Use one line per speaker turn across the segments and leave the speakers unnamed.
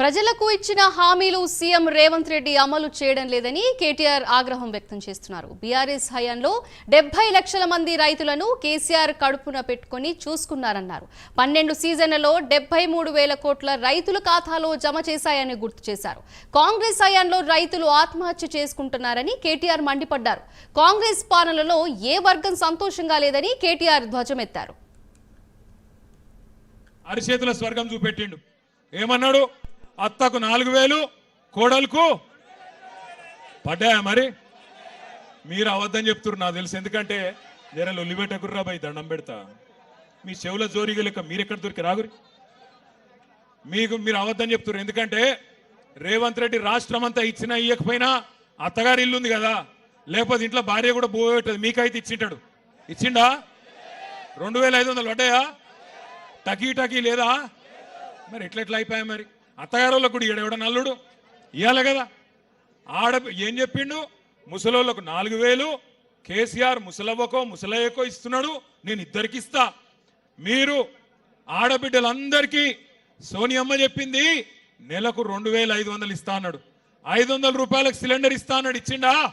ప్రజలకు ఇచ్చిన హామీలు సీఎం రేవంత్ రెడ్డి అమలు చేయడం లేదని కేటీఆర్ ఆగ్రహం వ్యక్తం చేస్తున్నారు. బీఆర్ఎస్ హయాంలో డెబ్బై లక్షల మంది రైతులను కేసీఆర్ కడుపున పెట్టుకుని చూసుకున్నారన్నారు. పన్నెండు సీజన్లలో డెబ్బై మూడు వేల కోట్ల రైతుల ఖాతాలో జమ చేశాయని గుర్తు చేశారు. కాంగ్రెస్ హయాంలో రైతులు ఆత్మహత్య చేసుకుంటున్నారని కేటీఆర్ మండిపడ్డారు. కాంగ్రెస్ పాలనలో ఏ వర్గం సంతోషంగా లేదని కేటీఆర్ ధ్వజమెత్తారు.
అరిచేతుల స్వర్గం చూపెట్టిండు. ఏమన్నాడు? అత్తకు నాలుగు వేలు కోడలకు పడ్డాయా మరి? మీరు అవద్దని చెప్తున్నారు నాకు తెలుసు. ఎందుకంటే జర లొల్లి పెట్టకుర్రా దండం పెడతా. మీ చెవుల జోరిగా లెక్క మీరెక్కడ దొరికి రాగురి? మీకు మీరు అవద్దని చెప్తున్నారు. ఎందుకంటే రేవంత్ రెడ్డి రాష్ట్రం అంతా ఇచ్చినా ఇయ్యకపోయినా అత్తగారి ఇల్లు ఉంది కదా. లేకపోతే ఇంట్లో భార్య కూడా పోయేటది. మీకైతే ఇచ్చింటాడు. ఇచ్చిండా? రెండు వేల ఐదు వందలు పడ్డాయా? టకీ టకీ లేదా? మరి ఎట్లా ఎట్లా అయిపోయా మరి? అత్తగారులకు కూడా ఎవడ నల్లుడు? ఇవ్వాలి కదా. ఆడ ఏం చెప్పిండు? ముసలోళ్ళకు నాలుగు వేలు కేసీఆర్ ముసలవ్వకో ముసలయ్యకో ఇస్తున్నాడు నేను ఇద్దరికి ఇస్తా. మీరు ఆడబిడ్డలందరికీ సోనియమ్మ చెప్పింది నెలకు రెండు వేల ఐదు వందలు ఇస్తా అన్నాడు. ఐదు వందల రూపాయలకు సిలిండర్ ఇస్తా అన్నాడు ఇచ్చిండా?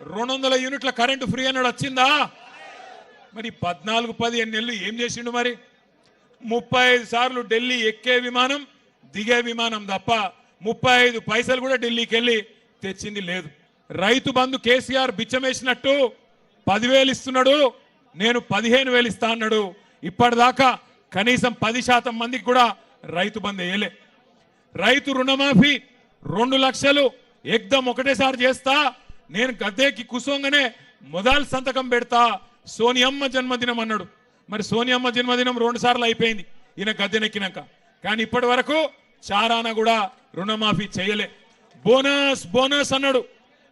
రెండు వందల యూనిట్ల కరెంటు ఫ్రీ అన్నాడు వచ్చిందా? మరి పద్నాలుగు పదిహేను నెలలు ఏం చేసిండు మరి? ముప్పై ఐదు సార్లు ఢిల్లీ ఎక్కే విమానం దిగే విమానం తప్ప ముప్పై ఐదు పైసలు కూడా ఢిల్లీకి వెళ్ళి తెచ్చింది లేదు. రైతు బంధు కేసీఆర్ బిచ్చమేసినట్టు పదివేలు ఇస్తున్నాడు నేను పదిహేను వేలు ఇస్తా అన్నాడు. ఇప్పటిదాకా కనీసం పది శాతం మందికి కూడా రైతు బంధు వేయలే. రైతు రుణమాఫీ రెండు లక్షలు ఎగ్దం ఒకటేసారి చేస్తా నేను గద్దెకి కుసోంగానే మొదలు సంతకం పెడతా సోనియమ్మ జన్మదినం అన్నాడు. మరి సోనియమ్మ జన్మదినం రెండు సార్లు అయిపోయింది ఈయన గద్దెనెక్కినాక. కానీ ఇప్పటి వరకు చారాన కూడా రుణమాఫీ చేయలే. బోనస్ బోనస్ అన్నాడు.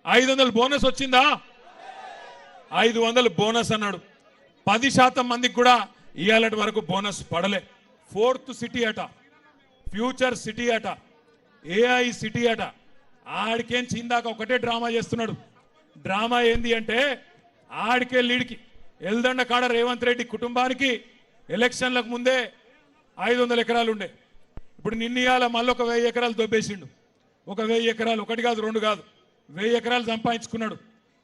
ఐదు వందలు బోనస్ వచ్చిందా? ఐదు వందలు బోనస్ అన్నాడు. పది శాతం మందికి కూడా ఇవాళ వరకు బోనస్ పడలే. ఫోర్త్ సిటీ అట. ఫ్యూచర్ సిటీ అట. ఏఐ సిటీ అట. ఆడికేం చిందాక ఒకటే డ్రామా చేస్తున్నాడు. డ్రామా ఏంది అంటే ఆడికే లీడికి. ఎల్దండ కాడ రేవంత్ రెడ్డి కుటుంబానికి ఎలక్షన్లకు ముందే ఐదు వందల ఎకరాలు ఉండే. ఇప్పుడు నిన్నయాల మళ్ళీ ఒక వెయ్యి ఎకరాలు దొబ్బేసిండు. ఒక వెయ్యి ఎకరాలు ఒకటి కాదు రెండు కాదు. వెయ్యి ఎకరాలు సంపాదించుకున్నాడు.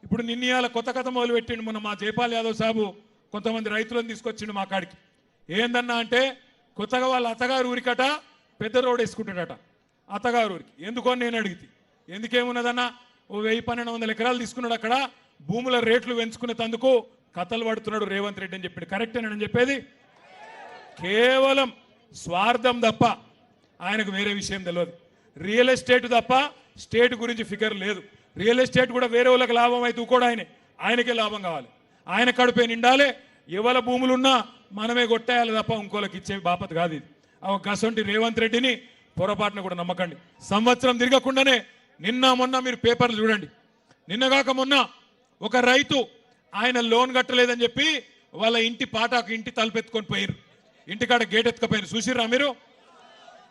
ఇప్పుడు నిన్నయాల కొత్త కథ మొదలుపెట్టిండు మొన్న మా జైపాల్ యాదవ్ సాబు కొంతమంది రైతులను తీసుకొచ్చిండు మా కాడికి. ఏందన్నా అంటే కొత్తగా వాళ్ళ అత్తగారు ఊరికట పెద్ద రోడ్ వేసుకుంటాడట అత్తగారు ఊరికి. ఎందుకో అని నేను అడిగితే. ఎందుకేమున్నదన్నా? ఓ వెయ్యి పన్నెండు వందల ఎకరాలు తీసుకున్నాడు అక్కడ. భూముల రేట్లు పెంచుకునే తందుకు కథలు పడుతున్నాడు రేవంత్ రెడ్డి అని చెప్పాడు. కరెక్టేనని చెప్పేది? కేవలం స్వార్థం తప్ప ఆయనకు వేరే విషయం తెలియదు రియల్ ఎస్టేట్ తప్ప స్టేట్ గురించి ఫిగర్ లేదు. రియల్ ఎస్టేట్ కూడా వేరే వాళ్ళకి లాభం అయితే కూడా ఆయనే. ఆయనకే లాభం కావాలి. ఆయన కడుపే నిండాలే. ఎవరి భూములున్నా మనమే కొట్టేయాలి తప్ప ఇంకోళ్ళకి ఇచ్చే బాపత కాదు ఇది. గసంటి రేవంత్ రెడ్డిని పొరపాటున కూడా నమ్మకండి. సంవత్సరం తిరగకుండానే నిన్న మొన్న మీరు పేపర్లు చూడండి. నిన్నగాక మొన్న ఒక రైతు ఆయన లోన్ కట్టలేదని చెప్పి వాళ్ళ ఇంటి పాటాకు ఇంటి తలపెత్తుకొని పోయారు ఇంటికాడ గేట్ ఎత్తుకపోయినారు. చూసిర్రా మీరు?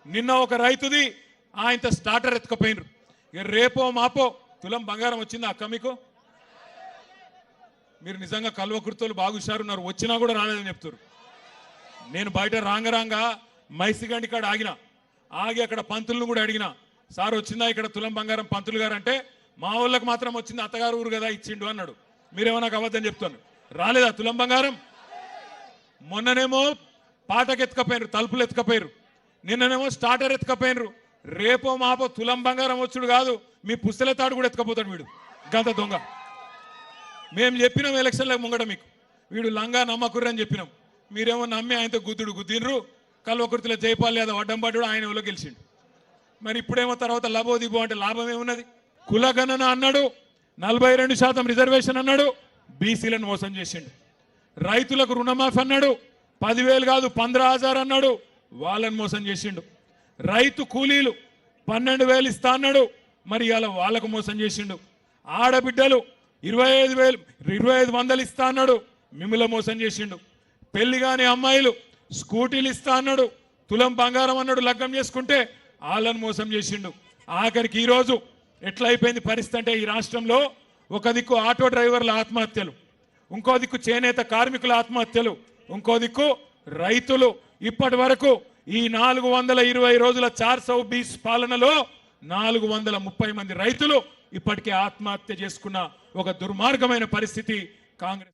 నిన్న ఒక రైతుది ఆయనతో స్టార్టర్ ఎత్తుకపోయినరు. రేపో మాపో తులం బంగారం వచ్చిందా అక్క మీకు? మీరు నిజంగా కల్వ కుర్తలు బాగా వచ్చినా కూడా రాలేదని చెప్తారు నేను బయట రాంగ రాంగ మైసిగండి కాడ ఆగిన. ఆగి అక్కడ పంతులను కూడా అడిగిన. సార్ వచ్చిందా ఇక్కడ తులం బంగారం పంతులు గారు అంటే? మా వాళ్ళకి మాత్రం వచ్చింది అత్తగారు ఊరు కదా ఇచ్చిండు అన్నాడు. మీరేమో నాకు అబద్ధం చెప్తాను రాలేదా తులం బంగారం? మొన్ననేమో పాటకు ఎత్తుకపోయినరు తలుపులు ఎత్తుకపోయారు నిన్ననేమో స్టార్టర్ ఎత్తుకపోయినరు. రేపో మాపో తులం బంగారం వచ్చుడు కాదు మీ పుస్తల తాడు కూడా ఎత్తుకపోతాడు వీడు. గంత దొంగ. మేము చెప్పినాం ఎలక్షన్లకు ముంగట మీకు. వీడు లంగా నమ్మకుర్రు అని చెప్పినాం. మీరేమో నమ్మి ఆయనతో గుద్దుడు గుద్దినరు కల్వకుర్తిలో జైపాల్ యాదవ్ అడ్డం పడ్డాడు ఆయన ఎవరో గెలిచిండు. మరి ఇప్పుడేమో తర్వాత లబో దిబో అంటే లాభం ఏమున్నది కులగణన అన్నాడు నలభై రెండు శాతం రిజర్వేషన్ అన్నాడు బీసీలను మోసం చేసిండు. రైతులకు రుణమాఫీ అన్నాడు పదివేలు కాదు పంద్రా హజార్ అన్నాడు. వాళ్ళని మోసం చేసిండు. రైతు కూలీలు పన్నెండు వేలు ఇస్తా అన్నాడు. మరి ఇవాళ వాళ్ళకు మోసం చేసిండు. ఆడబిడ్డలు ఇరవై ఐదు వేలు ఇరవై ఐదు వందలు ఇస్తా అన్నాడు. మిమ్మల్ని మోసం చేసిండు. పెళ్ళి కాని అమ్మాయిలు స్కూటీలు ఇస్తా అన్నాడు. తులం బంగారం అన్నాడు లగ్గం చేసుకుంటే వాళ్ళని మోసం చేసిండు. ఆఖరికి ఈరోజు ఎట్లా అయిపోయింది పరిస్థితి అంటే ఈ రాష్ట్రంలో ఒక దిక్కు ఆటో డ్రైవర్ల ఆత్మహత్యలు ఇంకో దిక్కు చేనేత కార్మికుల ఆత్మహత్యలు ఇంకో దిక్కు రైతులు ఇప్పటి వరకు ఈ నాలుగు వందల ఇరవై రోజుల చార్ సౌ బీస్ పాలనలో నాలుగు వందల ముప్పై మంది రైతులు ఇప్పటికే ఆత్మహత్య చేసుకున్న ఒక దుర్మార్గమైన పరిస్థితి కాంగ్రెస్